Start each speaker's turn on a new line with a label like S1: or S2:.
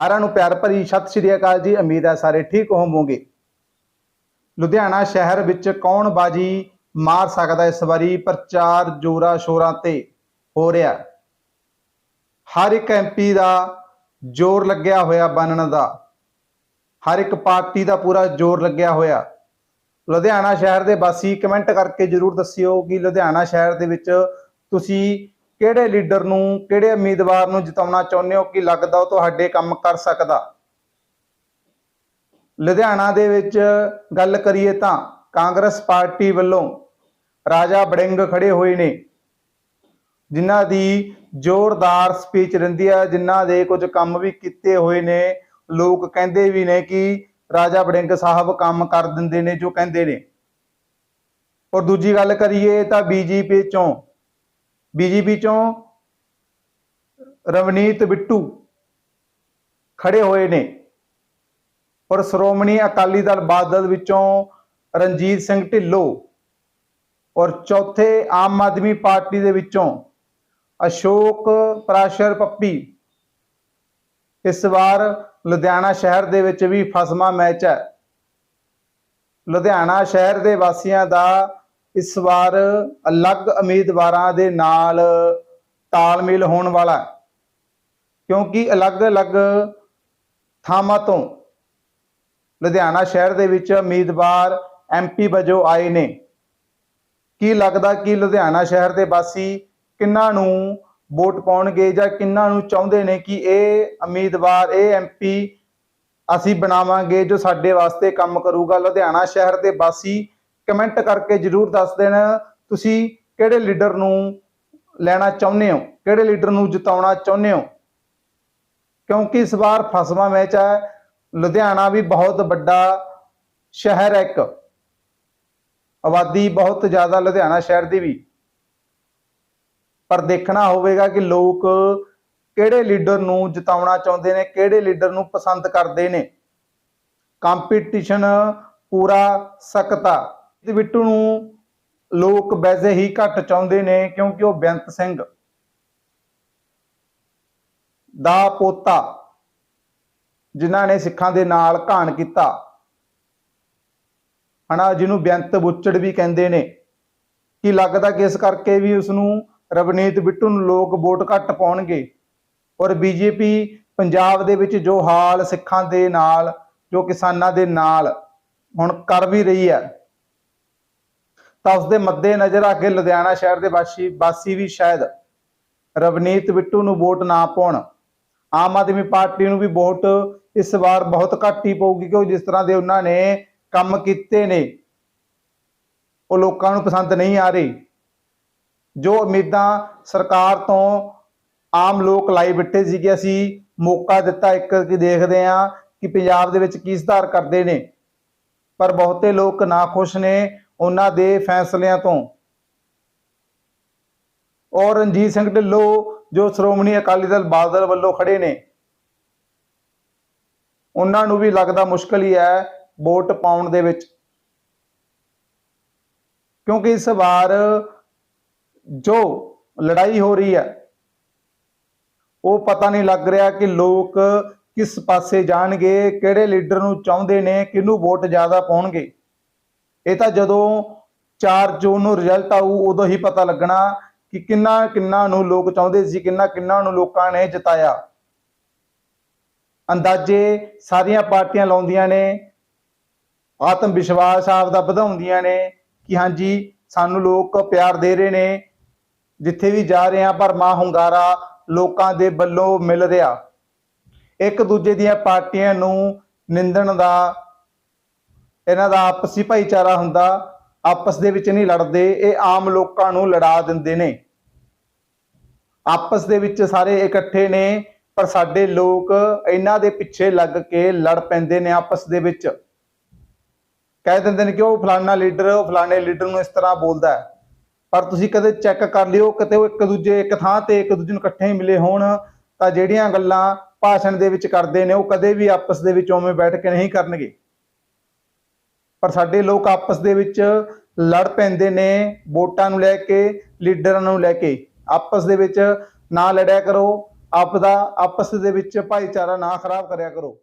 S1: ਸਾਰਿਆਂ ਨੂੰ ਪਿਆਰ ਭਰੀ ਸਤਿ ਸ਼੍ਰੀ ਅਕਾਲ ਜੀ। ਉਮੀਦ ਹੈ ਸਾਰੇ ਠੀਕ ਹੋਵੋਗੇ। ਲੁਧਿਆਣਾ ਸ਼ਹਿਰ ਵਿੱਚ ਕੌਣ ਬਾਜੀ ਮਾਰ ਸਕਦਾ ਇਸ ਵਾਰੀ ਪ੍ਰਚਾਰ ਜੋਰਾ ਸ਼ੋਰਾਂ ਤੇ ਹੋ ਰਿਹਾ। ਹਰ ਇੱਕ ਐਮਪੀ ਦਾ ਜ਼ੋਰ ਲੱਗਿਆ ਹੋਇਆ ਬਣਨ ਦਾ। ਹਰ ਇੱਕ ਪਾਰਟੀ ਦਾ ਪੂਰਾ ਜ਼ੋਰ ਲੱਗਿਆ ਹੋਇਆ। ਲੁਧਿਆਣਾ ਸ਼ਹਿਰ ਦੇ ਵਾਸੀ ਕਮੈਂਟ ਕਰਕੇ ਜਰੂਰ ਦੱਸਿਓ ਕਿ ਲੁਧਿਆਣਾ ਸ਼ਹਿਰ ਦੇ ਵਿੱਚ ਤੁਸੀਂ ਕਿਹੜੇ ਲੀਡਰ ਨੂੰ, ਕਿਹੜੇ ਉਮੀਦਵਾਰ ਨੂੰ ਜਿਤਾਉਣਾ ਚਾਹੁੰਦੇ ਹੋ ਕਿ ਲੱਗਦਾ ਉਹ ਤੁਹਾਡੇ ਕੰਮ ਕਰ ਸਕਦਾ? ਲੁਧਿਆਣਾ ਦੇ ਵਿੱਚ ਗੱਲ ਕਰੀਏ ਤਾਂ ਕਾਂਗਰਸ ਪਾਰਟੀ ਵੱਲੋਂ ਰਾਜਾ ਬੜਿੰਗ ਖੜੇ ਹੋਏ ਨੇ, ਜਿਨ੍ਹਾਂ ਦੀ ਜ਼ੋਰਦਾਰ ਸਪੀਚ ਰਹਿੰਦੀ ਹੈ, ਜਿਨ੍ਹਾਂ ਦੇ ਕੁਝ ਕੰਮ ਵੀ ਕੀਤੇ ਹੋਏ ਨੇ। ਲੋਕ ਕਹਿੰਦੇ ਵੀ ਨੇ ਕਿ ਰਾਜਾ ਬੜਿੰਗ ਸਾਹਿਬ ਕੰਮ ਕਰ ਦਿੰਦੇ ਨੇ ਜੋ ਕਹਿੰਦੇ ਨੇ। ਔਰ ਦੂਜੀ ਗੱਲ ਕਰੀਏ ਤਾਂ ਬੀਜੇਪੀ ਚੋਂ ਬੀਜੇਪੀ ਚੋਂ ਰਵਨੀਤ ਬਿੱਟੂ ਖੜੇ ਹੋਏ ਨੇ ਔਰ ਸ਼੍ਰੋਮਣੀ ਅਕਾਲੀ ਦਲ ਬਾਦਲ ਵਿੱਚੋਂ ਰਣਜੀਤ ਸਿੰਘ ਢਿੱਲੋਂ ਔਰ ਚੌਥੇ ਆਮ ਆਦਮੀ ਪਾਰਟੀ ਦੇ ਵਿੱਚੋਂ ਅਸ਼ੋਕ ਪ੍ਰਾਸ਼ਰ ਪੱਪੀ ਇਸ ਵਾਰ ਲੁਧਿਆਣਾ ਸ਼ਹਿਰ ਦੇ ਵਿੱਚ ਵੀ ਫਸਮਾ ਮੈਚ ਹੈ। ਲੁਧਿਆਣਾ ਸ਼ਹਿਰ ਦੇ ਵਾਸੀਆਂ ਦਾ ਇਸ ਵਾਰ ਅਲੱਗ ਉਮੀਦਵਾਰਾਂ ਦੇ ਨਾਲ ਤਾਲਮੇਲ ਹੋਣ ਵਾਲਾ ਕਿਉਂਕਿ ਅਲੱਗ-ਅਲੱਗ ਥਾਵਾਂ ਤੋਂ ਲੁਧਿਆਣਾ ਸ਼ਹਿਰ ਦੇ ਵਿੱਚ ਉਮੀਦਵਾਰ ਐਮਪੀ ਵਜੋਂ ਆਏ ਨੇ। ਕੀ ਲੱਗਦਾ ਕਿ ਲੁਧਿਆਣਾ ਸ਼ਹਿਰ ਦੇ ਵਾਸੀ ਕਿੰਨਾਂ ਨੂੰ ਵੋਟ ਪਾਉਣਗੇ ਜਾਂ ਕਿੰਨਾਂ ਨੂੰ ਚਾਹੁੰਦੇ ਨੇ ਕਿ ਇਹ ਉਮੀਦਵਾਰ, ਇਹ ਐਮਪੀ ਅਸੀਂ ਬਣਾਵਾਂਗੇ ਜੋ ਸਾਡੇ ਵਾਸਤੇ ਕੰਮ ਕਰੂਗਾ? ਲੁਧਿਆਣਾ ਸ਼ਹਿਰ ਦੇ ਵਾਸੀ ਕਮੈਂਟ ਕਰਕੇ ਜਰੂਰ ਦੱਸ ਦੇਣ ਤੁਸੀਂ ਕਿਹੜੇ ਲੀਡਰ ਨੂੰ ਲੈਣਾ ਚਾਹੁੰਦੇ ਹੋ, ਕਿਹੜੇ ਲੀਡਰ ਨੂੰ ਜਿਤਾਉਣਾ ਚਾਹੁੰਦੇ ਹੋ। ਕਿਉਂਕਿ ਇਸ ਵਾਰ ਫਸਵਾ ਮੈਚ ਹੈ, ਲੁਧਿਆਣਾ ਵੀ ਬਹੁਤ ਵੱਡਾ ਸ਼ਹਿਰ ਹੈ ਇੱਕ। ਆਬਾਦੀ ਬਹੁਤ ਜ਼ਿਆਦਾ ਲੁਧਿਆਣਾ ਸ਼ਹਿਰ ਦੀ ਵੀ। ਪਰ ਦੇਖਣਾ ਹੋਵੇਗਾ ਕਿ ਲੋਕ ਕਿਹੜੇ ਲੀਡਰ ਨੂੰ ਜਿਤਾਉਣਾ ਚਾਹੁੰਦੇ ਨੇ, ਕਿਹੜੇ ਲੀਡਰ ਨੂੰ ਪਸੰਦ ਕਰਦੇ ਨੇ। ਕੰਪੀਟੀਸ਼ਨ ਪੂਰਾ ਸਕਤਾ ਤੇ ਬਿੱਟੂ ਨੂੰ ਲੋਕ ਵੈਸੇ ਹੀ ਘੱਟ ਚਾਹੁੰਦੇ ਨੇ ਕਿਉਂਕਿ ਉਹ ਬੇਅੰਤ ਸਿੰਘ ਦਾ ਪੋਤਾ, ਜਿਨ੍ਹਾਂ ਨੇ ਸਿੱਖਾਂ ਦੇ ਨਾਲ ਘਾਣ ਕੀਤਾ। ਹਨਾ, ਜਿਹਨੂੰ ਬੇਅੰਤ ਬੁੱਚੜ ਵੀ ਕਹਿੰਦੇ ਨੇ। ਕੀ ਲੱਗਦਾ ਕਿ ਇਸ ਕਰਕੇ ਵੀ ਉਸ ਨੂੰ ਰਵਨੀਤ ਬਿੱਟੂ ਨੂੰ ਲੋਕ ਵੋਟ ਘੱਟ ਪਾਉਣਗੇ? ਔਰ ਬੀਜੇਪੀ ਪੰਜਾਬ ਦੇ ਵਿੱਚ ਜੋ ਹਾਲ ਸਿੱਖਾਂ ਦੇ ਨਾਲ, ਜੋ ਕਿਸਾਨਾਂ ਦੇ ਨਾਲ ਹੁਣ ਕਰ ਵੀ ਰਹੀ ਹੈ। ਤਾਂ ਉਸ ਦੇ ਮੱਦੇ ਨਜ਼ਰ ਆ ਕੇ ਲੁਧਿਆਣਾ ਸ਼ਹਿਰ ਦੇ ਵਾਸੀ ਵਾਸੀ ਵੀ ਸ਼ਾਇਦ ਰਵਨੀਤ ਬਿੱਟੂ ਨੂੰ ਵੋਟ ਨਾ ਪਾਉਣ। ਆਮ ਆਦਮੀ ਪਾਰਟੀ ਨੂੰ ਵੀ ਵੋਟ ਇਸ ਵਾਰ ਬਹੁਤ ਘੱਟ ਹੀ ਪਊਗੀ ਕਿਉਂਕਿ ਜਿਸ ਤਰ੍ਹਾਂ ਦੇ ਉਹਨਾਂ ਨੇ ਕੰਮ ਕੀਤੇ ਨੇ। ਉਹ ਲੋਕਾਂ ਨੂੰ ਪਸੰਦ ਨਹੀਂ ਆ ਰਹੀ। ਜੋ ਉਮੀਦਾਂ ਸਰਕਾਰ ਤੋਂ ਆਮ ਲੋਕ ਲਾਈ ਬਿੱਟੇ ਸੀ ਕਿ ਅਸੀਂ ਮੌਕਾ ਦਿੱਤਾ ਇੱਕ ਕਿ ਦੇਖਦੇ ਹਾਂ ਕਿ ਪੰਜਾਬ ਦੇ ਵਿੱਚ ਕੀ ਸੁਧਾਰ ਕਰਦੇ ਨੇ। ਪਰ ਬਹੁਤੇ ਲੋਕ ਨਾ ਖੁਸ਼ ਨੇ ਉਹਨਾਂ ਦੇ ਫੈਸਲਿਆਂ ਤੋਂ। ਔਰ ਰਣਜੀਤ ਸਿੰਘ ਢਿੱਲੋਂ, ਜੋ ਸ਼੍ਰੋਮਣੀ ਅਕਾਲੀ ਦਲ ਬਾਦਲ ਵੱਲੋਂ ਖੜੇ ਨੇ, ਉਹਨਾਂ ਨੂੰ ਵੀ ਲੱਗਦਾ ਮੁਸ਼ਕਲ ਹੀ ਹੈ ਵੋਟ ਪਾਉਣ ਦੇ ਵਿੱਚ। ਕਿਉਂਕਿ ਇਸ ਵਾਰ ਜੋ ਲੜਾਈ ਹੋ ਰਹੀ ਹੈ, ਉਹ ਪਤਾ ਨਹੀਂ ਲੱਗ ਰਿਹਾ ਕਿ ਲੋਕ ਕਿਸ ਪਾਸੇ ਜਾਣਗੇ, ਕਿਹੜੇ ਲੀਡਰ ਨੂੰ ਚਾਹੁੰਦੇ ਨੇ, ਕਿਹਨੂੰ ਵੋਟ ਜ਼ਿਆਦਾ ਪਾਉਣਗੇ। ਇਹ ਤਾਂ ਜਦੋਂ 4 ਜੂਨ ਨੂੰ ਰਿਜ਼ਲਟ ਆਊ, ਉਦੋਂ ਹੀ ਪਤਾ ਲੱਗਣਾ ਕਿ ਕਿੰਨਾ ਕਿੰਨਾ ਨੂੰ ਲੋਕ ਚਾਹੁੰਦੇ ਸੀ, ਕਿੰਨਾ ਕਿੰਨਾ ਨੂੰ ਲੋਕਾਂ ਨੇ ਜਿਤਾਇਆ। ਅੰਦਾਜ਼ੇ ਸਾਰੀਆਂ ਪਾਰਟੀਆਂ ਲਾਉਂਦੀਆਂ ਨੇ, ਆਤਮ ਵਿਸ਼ਵਾਸ ਆਪਦਾ ਵਧਾਉਂਦੀਆਂ ਨੇ ਕਿ ਹਾਂਜੀ, ਸਾਨੂੰ ਲੋਕ ਪਿਆਰ ਦੇ ਰਹੇ ਨੇ, ਜਿੱਥੇ ਵੀ ਜਾ ਰਹੇ ਆ ਪਰ ਮਾਂ ਹੁੰਗਾਰਾ ਲੋਕਾਂ ਦੇ ਵੱਲੋਂ ਮਿਲ ਰਿਹਾ। ਇੱਕ ਦੂਜੇ ਦੀਆਂ ਪਾਰਟੀਆਂ ਨੂੰ ਨਿੰਦਣ ਦਾ ਇਹਨਾਂ ਦਾ ਆਪਸੀ ਭਾਈਚਾਰਾ ਹੁੰਦਾ, ਆਪਸ ਦੇ ਵਿੱਚ ਨਹੀਂ ਲੜਦੇ, ਇਹ ਆਮ ਲੋਕਾਂ ਨੂੰ ਲੜਾ ਦਿੰਦੇ ਨੇ। ਆਪਸ ਦੇ ਵਿੱਚ ਸਾਰੇ ਇਕੱਠੇ ਨੇ, ਪਰ ਸਾਡੇ ਲੋਕ ਇਹਨਾਂ ਦੇ ਪਿੱਛੇ ਲੱਗ ਕੇ ਲੜ ਪੈਂਦੇ ਨੇ ਆਪਸ ਦੇ ਵਿੱਚ। ਕਹਿ ਦਿੰਦੇ ਨੇ ਕਿ ਉਹ ਫਲਾਨਾ ਲੀਡਰ, ਉਹ ਫਲਾਣੇ ਲੀਡਰ ਨੂੰ ਇਸ ਤਰ੍ਹਾਂ ਬੋਲਦਾ ਹੈ। ਪਰ ਤੁਸੀਂ ਕਦੇ ਚੈੱਕ ਕਰ ਲਿਓ, ਕਿਤੇ ਉਹ ਇੱਕ ਦੂਜੇ, ਇੱਕ ਥਾਂ ਤੇ ਇੱਕ ਦੂਜੇ ਨੂੰ ਇਕੱਠੇ ਹੀ ਮਿਲੇ ਹੋਣ, ਤਾਂ ਜਿਹੜੀਆਂ ਗੱਲਾਂ ਭਾਸ਼ਣ ਦੇ ਵਿੱਚ ਕਰਦੇ ਨੇ, ਉਹ ਕਦੇ ਵੀ ਆਪਸ ਦੇ ਵਿੱਚ ਉਵੇਂ ਬੈਠ ਕੇ ਨਹੀਂ ਕਰਨਗੇ। ਪਰ ਸਾਡੇ ਲੋਕ ਆਪਸ ਦੇ ਵਿੱਚ ਲੜ ਪੈਂਦੇ ਨੇ, ਵੋਟਾਂ ਨੂੰ ਲੈ ਕੇ, ਲੀਡਰਾਂ ਨੂੰ ਲੈ ਕੇ। ਆਪਸ ਦੇ ਵਿੱਚ ਨਾ ਲੜਿਆ ਕਰੋ ਆਪ ਦਾ ਆਪਸ ਦੇ ਵਿੱਚ ਭਾਈਚਾਰਾ ਨਾ ਖਰਾਬ ਕਰਿਆ ਕਰੋ।